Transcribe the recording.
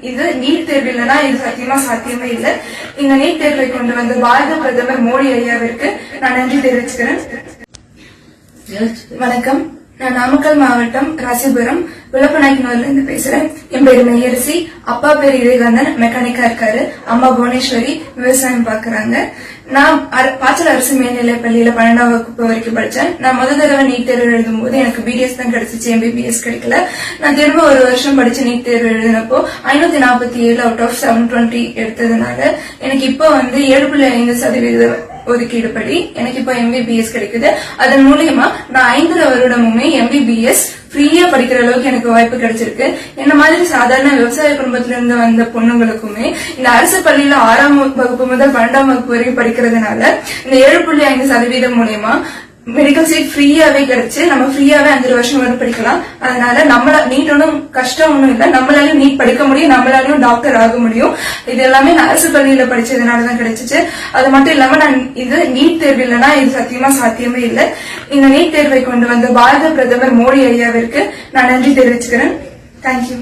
இது நீட் தேர்வு இல்லைன்னா இது சத்தியமா சாத்தியமே இல்லை. இந்த நீட் தேர்வை கொண்டு வந்த பாரத பிரதமர் மோடி ஐயாவிற்கு நான் நன்றி தெரிவிச்சுக்கிறேன். வணக்கம். நான் நாமக்கல் மாவட்டம் ராசிபுரம் விளப்பநாயக்கனூர்ல பேசுகிறேன். பேசுறேன் என் பேர் மெய்யரசி. அப்பா பேர் விவேகானந்தன் மெக்கானிக்கா இருக்காரு. அம்மா புவனேஸ்வரி. விவசாயம் பாக்குறாங்க. நான் அர- பாச்சல் அரசு மேல்நிலை பள்ளியில பன்னெண்டாம் வகுப்பு வரைக்கும் படிச்சேன். நான் முதல் தடவை நீட் தேர்வு எழுதும் போது எனக்கு பிடிஎஸ் தான் கிடைச்சிச்சு. எம்பிபிஎஸ் கிடைக்கல. நான் திரும்ப ஒரு வருஷம் படிச்சு நீட் தேர்வு எழுதினப்போ ஐநூத்தி நாற்பத்தி ஏழு அவுட் ஆஃப் செவன் டுவெண்ட்டி எடுத்ததுனால எனக்கு இப்போ வந்து ஏழு புள்ளி ஐந்து சதவீத ஒதுக்கீடு படி எனக்கு இப்போ எம்பிபிஎஸ் கிடைக்குது. அதன் மூலியமா நான் ஐந்து வருடமுமே எம்பிபிஎஸ் ஃப்ரீயா படிக்கிற அளவுக்கு எனக்கு வாய்ப்பு கிடைச்சிருக்கு. என்ன மாதிரி சாதாரண விவசாய குடும்பத்துல இருந்து வந்த பொண்ணுங்களுக்குமே இந்த அரசு பள்ளியில ஆறாம் வகுப்பு முதல் பன்னெண்டாம் வகுப்பு வரையும் படிக்கிறதுனால இந்த ஏழு புள்ளி ஐந்து சதவீதம் மூலியமா மெடிக்கல் சீட் ஃப்ரீயாவே கிடைச்சு நம்ம ஃப்ரீயாவே அஞ்சு வருஷம் வந்து படிக்கலாம். அதனால நம்மள நீட் ஒன்றும் கஷ்டம் ஒன்றும் இல்லை. நம்மளாலையும் நீட் படிக்க முடியும் நம்மளாலையும் டாக்டர் ஆக முடியும். இது எல்லாமே நான் அரசு பள்ளியில படிச்சதுனால தான் கிடைச்சிச்சு. அது மட்டும் இல்லாம நான் இது நீட் தேர்வு இல்லைன்னா இது சத்தியமா சாத்தியமே இல்லை. இந்த நீட் தேர்வை கொண்டு வந்த பாரத பிரதமர் மோடி ஐயாவிற்கு நான் நன்றி தெரிவிச்சுக்கிறேன். தேங்க்யூ